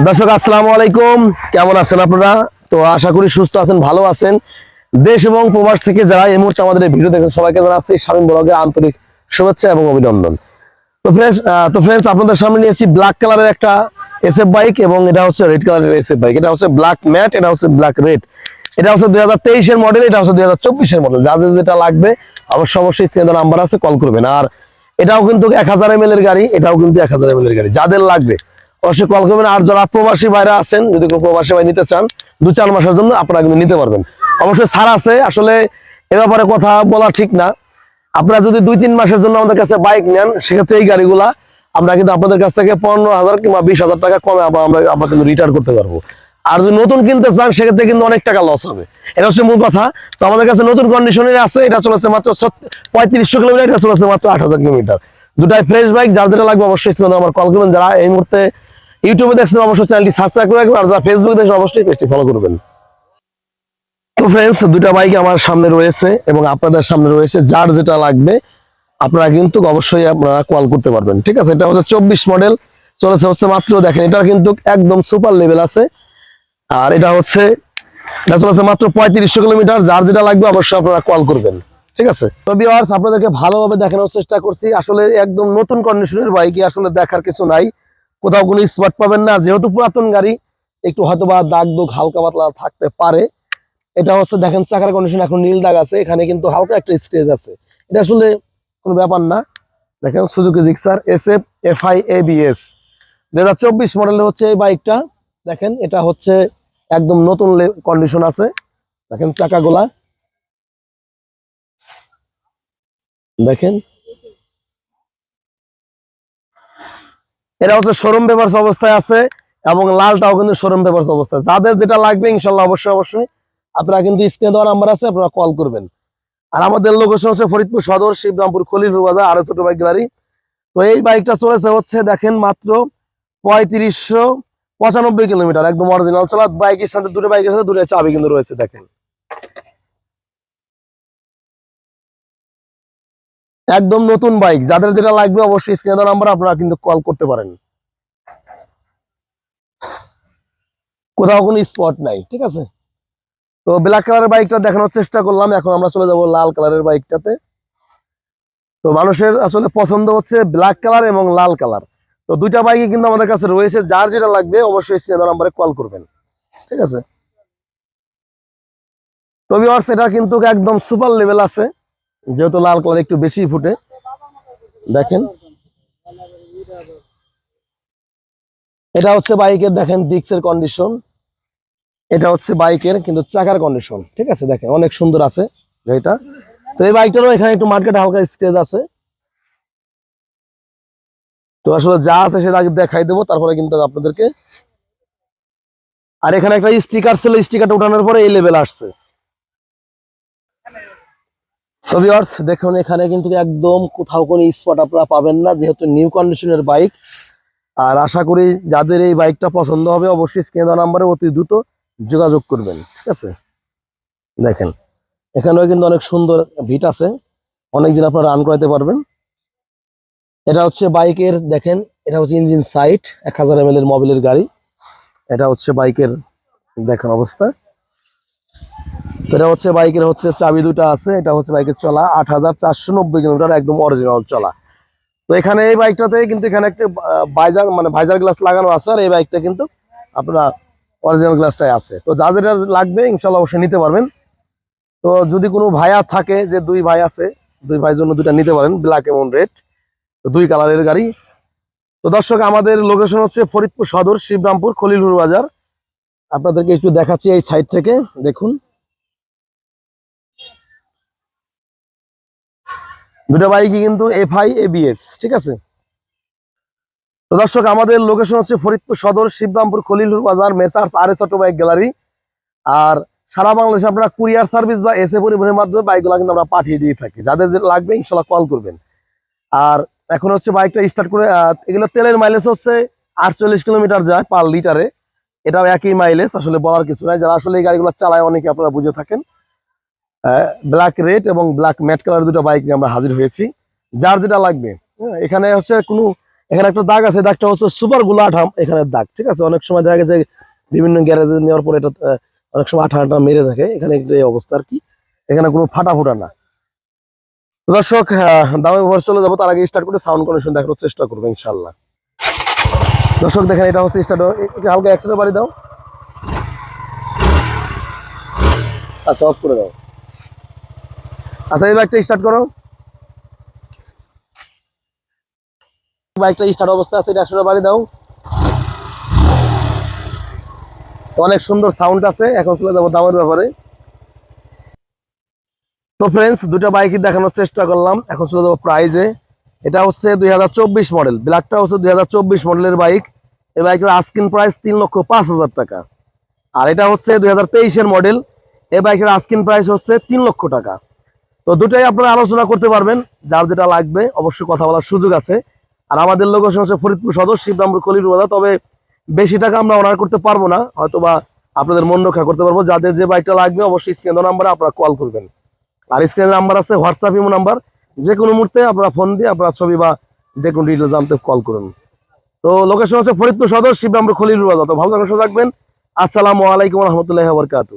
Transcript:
দর্শক, আসসালামু আলাইকুম। কেমন আছেন আপনারা? তো আশা করি সুস্থ আছেন, ভালো আছেন। দেশ এবং প্রবাস থেকে যারা এই মুহূর্তে আমাদের ভিডিও দেখেন সবাইকে জানাচ্ছি স্বামী ব্লগের আন্তরিক শুভেচ্ছা এবং অভিনন্দন। তো ফ্রেন্ডস তো ফ্রেন্ডস আপনাদের সামনে নিয়েছি ব্ল্যাক কালারের একটা এসএফ বাইক এবং এটা হচ্ছে রেড কালারের এসএফ বাইক এটা হচ্ছে ব্ল্যাক ম্যাট এটা হচ্ছে ব্ল্যাক রেড এটা হচ্ছে দুই হাজার তেইশের মডেল এটা হচ্ছে দুই হাজার চব্বিশের মডেল যাদের যেটা লাগবে, অবশ্য অবশ্যই স্ক্রিনে নাম্বার আছে কল করবেন। আর এটাও কিন্তু এক হাজার এম এর গাড়ি, এটাও কিন্তু এক হাজার এম এর গাড়ি। যাদের লাগবে অবশ্যই কল করবেন। আর যারা প্রবাসী বাইরে আছেন, যদি কোনো প্রবাসী ভাই নিতে চান, দু চার মাসের জন্য আপনারা কিন্তু নিতে পারবেন। অবশ্যই ছাড় আছে, আসলে এ ব্যাপারে কথা বলা ঠিক না। আপনারা যদি দুই তিন মাসের জন্য আমাদের কাছে বাইক নেন, সেক্ষেত্রে এই গাড়িগুলা আমরা কিন্তু আপনাদের কাছ থেকে পনেরো হাজার কিংবা বিশ হাজার টাকা কমে আমরা আমরা কিন্তু রিটার্ন করতে পারব। আর যদি নতুন কিনতে চান, সেক্ষেত্রে কিন্তু অনেক টাকা লস হবে। এটা হচ্ছে মূল কথা। তো আমাদের কাছে নতুন কন্ডিশনে আছে, এটা চলেছে মাত্র পঁয়ত্রিশশো কিলোমিটার, এটা চলেছে মাত্র আট হাজার কিলোমিটার। দুটাই ফ্রেশ বাইক যার যেটা লাগবে অবশ্যই আমার কল করবেন। যারা এই মুহূর্তে ইউটিউবে দেখছেন অবশ্যই চ্যানেলটি সাবস্ক্রাইব করে রাখবেন, আর যারা ফেসবুক দেখছেন অবশ্যই পেজটি ফলো করবেন। তো ফ্রেন্ডস দুটা বাইক আমার সামনে রয়েছে এবং আপনাদের সামনে রয়েছে, যার যেটা লাগবে আপনারা কিন্তু অবশ্যই আপনারা কল করতে পারবেন, ঠিক আছে? এটা হচ্ছে চব্বিশ মডেল চলেছে হচ্ছে মাত্র, দেখেন এটা কিন্তু একদম সুপার লেভেল আছে। আর এটা হচ্ছে, এটা চলেছে মাত্র পঁয়ত্রিশশো কিলোমিটার, যার যেটা লাগবে অবশ্যই আপনারা কল করবেন, ঠিক আছে? তো ভিউয়ার্স আপনাদেরকে ভালোভাবে দেখানোর চেষ্টা করছি। আসলে একদম নতুন কন্ডিশনের বাইকে আসলে দেখার কিছু নাই। কোথাও কোনো স্পট পাবেন না। যেহেতু পুরাতন গাড়ি, একটু হয়তো বা দাগ দুগ হালকা পাতলা থাকতে পারে। এটা হচ্ছে দেখেন, চাকার কন্ডিশন এখন নীল দাগ আছে, এখানে কিন্তু হালকা একটা স্টেজ আছে। এটা আসলে কোনো ব্যাপার না। দেখেন, Suzuki Gixxer S F F I A B S দু হাজার চব্বিশ মডেলের হচ্ছে এই বাইকটা। দেখেন, এটা হচ্ছে একদম নতুন কন্ডিশন আছে। দেখেন, চাকাগুলা। দেখেন এটা হচ্ছে শোরুম পেপারস অবস্থায় আছে এবং লালটাও কিন্তু শোরুম পেপারস অবস্থায়। যাদের যেটা লাগবে ইনশাল্লাহ অবশ্যই অবশ্যই আপনারা কিন্তু স্ক্রিনে দেওয়া নাম্বার আছে, আপনারা কল করবেন। আর আমাদের লোকেশন হচ্ছে ফরিদপুর সদর, শিবরামপুর, খলিলপুর বাজার, আরও ছোট বাইক গ্যালারি তো এই বাইকটা চলেছে হচ্ছে, দেখেন মাত্র পঁয়ত্রিশশো পঁচানব্বই কিলোমিটার, একদম অরিজিনাল চলা। বাইকের সাথে, দুটো বাইকের সাথে দুটো চাবি কিন্তু রয়েছে, দেখেন। একদম নতুন বাইক। যাদের যেটা লাগবে অবশ্যই স্ক্রিনে দেওয়া নাম্বার আপনারা কিন্তু কল করতে পারেন। কোথাও কোনো স্পট নাই, ঠিক আছে? তো ব্ল্যাক কালারের বাইকটা দেখানোর চেষ্টা করলাম, এখন আমরা চলে যাব লাল কালারের বাইকটাতে। তো মানুষের আসলে পছন্দ হচ্ছে ব্ল্যাক কালার এবং লাল কালার তো দুইটা বাইকই কিন্তু আমাদের কাছে রয়েছে, যার যেটা লাগবে অবশ্যই স্ক্রিনে নাম্বারে কল করবেন, ঠিক আছে? তো ভিউয়ার্স এটা কিন্তু একদম সুপার লেভেল আছে। যেহেতু লাল কালার একটু বেশি ফুটে, দেখেন। এটা হচ্ছে বাইকের, দেখেন ডিক্সের কন্ডিশন এটা হচ্ছে বাইকের, কিন্তু চাকার কন্ডিশন ঠিক আছে? দেখেন, অনেক সুন্দর আছে এটা তো এই বাইকটারও এখানে একটু মার্কেটে হালকা স্টেজ আছে। তো আসলে যা আছে সেটা আগে দেখাই দেবো, তারপরে কিন্তু আপনাদেরকে। আর এখানে একটা স্টিকার ছিল স্টিকারটা উঠানোর পরে এই লেভেল আসছে। তো ভিউয়ার্স দেখুন, এখানে কিন্তু একদম কোথাও কোনো স্পট আপনারা পাবেন না, যেহেতু নিউ কন্ডিশনের বাইক আর আশা করি যাদের এই বাইকটা পছন্দ হবে, অবশ্যই স্ক্রিন দেওয়া নাম্বারে অতি দ্রুত যোগাযোগ করবেন, ঠিক আছে? দেখেন, এখানেও কিন্তু অনেক সুন্দর ভিট আছে, অনেকদিন আপনারা রান করাতে পারবেন। এটা হচ্ছে বাইকের দেখেন, এটা হচ্ছে ইঞ্জিন সাইট এক হাজার এম এর মোবিলের গাড়ি। এটা হচ্ছে বাইকের দেখেন অবস্থা। এটা হচ্ছে বাইকের হচ্ছে চাবি দুটা আছে, এটা হচ্ছে বাইকের চলা, আট হাজার চারশো নব্বই কিলোমিটার একদম অরিজিনাল চলা। তো এখানে এই বাইকটাতে কিন্তু এখানে একটা বাইজার মানে ভাইজার গ্লাস লাগানো আছে, আর এই বাইকটা কিন্তু আপনার অরিজিনাল গ্লাসটাই আছে। তো যা যেটা লাগবে ইনশাল্লাহ অবশ্যই নিতে পারবেন। তো যদি কোনো ভাইয়া থাকে, যে দুই ভাই আছে, দুই ভাইয়ের জন্য দুইটা নিতে পারেন ব্ল্যাক এবং রেড দুই কালারের গাড়ি। তো দর্শক, আমাদের লোকেশন হচ্ছে ফরিদপুর সদর, শিবরামপুর খলিলপুর বাজার। আপনাদেরকে একটু দেখাচ্ছি এই সাইড থেকে, দেখুন। দুটো বাইকই কিন্তু এফআই এবিএস ঠিক আছে? তো দর্শক, আমাদের লোকেশন হচ্ছে ফরিদপুর সদর, Shibrampur Khalilur Bazar, messrs R S auto bike gallery. আর সারা বাংলাদেশে আপনারা কুরিয়ার সার্ভিস বা এসে পরিবহনের মাধ্যমে বাইকগুলো কিন্তু আমরা পাঠিয়ে দিয়ে থাকি। যাদের লাগবে, ইনশাল্লাহ কল করবেন। আর এখন হচ্ছে বাইকটা স্টার্ট করে এগুলো তেলের মাইলেজ হচ্ছে আটচল্লিশ কিলোমিটার যায় পার লিটারে। এটাও একই মাইলেজ আসলে বলার কিছু নাই। যারা আসলে এই গাড়িগুলো চালায়, অনেকে আপনারা বুঝে থাকেন। ব্ল্যাক রেড এবং ব্ল্যাক ম্যাট কালার দুটো বাইক নিয়ে আমরা হাজির হয়েছি। যার যেটা লাগবে। হ্যাঁ, এখানে হচ্ছে কোনো এখানে একটা দাগ আছে দাগটা হচ্ছে সুপারগুলা আঠাম এখানে দাগ ঠিক আছে? অনেক সময় দেখা গেছে বিভিন্ন গ্যারেজে নেওয়ার পরে এটা অনেক সময় আঠা আঠা মেরে থাকে এখানে একটু এই অবস্থা আর কি। এখানে কোনো ফাটা ফুটা না। দর্শক দামে ভর চলে যাব। তার আগে স্টার্ট করে সাউন্ড কন্ডিশন দেখানোর চেষ্টা করব ইনশাল্লাহ দর্শক দেখেন এটা হচ্ছে স্টার্ট হালকা এক্সট্রা বাড়ি দাও। আচ্ছা অফ করে দাও। আচ্ছা এই বাইকটা স্টার্ট করো। বাইকটা স্টার্ট অবস্থা আছে, এটা বাড়ি দাও। অনেক সুন্দর সাউন্ড আছে, এখন চলে যাব দামের ব্যাপারে। তো ফ্রেন্ডস দুটো বাইকই দেখানোর চেষ্টা করলাম, এখন চলে যাব প্রাইজে এটা হচ্ছে দুই হাজার চব্বিশ মডেল ব্ল্যাকটা হচ্ছে দুই হাজার চব্বিশ মডেলের বাইক এই বাইকের আস্কিন প্রাইস তিন লক্ষ পাঁচ হাজার টাকা। আর এটা হচ্ছে দুই হাজার মডেল এই বাইকের আস্কিন প্রাইস হচ্ছে তিন লক্ষ টাকা। তো দুটাই আপনারা আলোচনা করতে পারবেন। যার যেটা লাগবে, অবশ্যই কথা বলার সুযোগ আছে। আর আমাদের লোকেশন হচ্ছে ফরিদপুর সদর, শিবরামপুর কলির বাজার। তবে বেশি টাকা আমরা অনার করতে পারব না হয়তো বা আপনাদের মন রক্ষা করতে পারব। যাদের যে বাইকটা লাগবে, অবশ্যই স্ক্রিন নাম্বারে আপনারা কল করবেন। আর স্ক্রিনের নাম্বার আছে হোয়াটসঅ্যাপ ইমো নাম্বার যে কোনো মুহূর্তে আপনারা ফোন দিয়ে আপনারা ছবি বা যে কোনো ডিটেলস জানতে কল করুন। তো লোকেশন হচ্ছে ফরিদপুর সদর, শিবরামপুর খলিল বাজার। তো ভালো থাকবেন থাকবেন। আসসালামু আলাইকুম রহমতুল্লাহ বরকাতু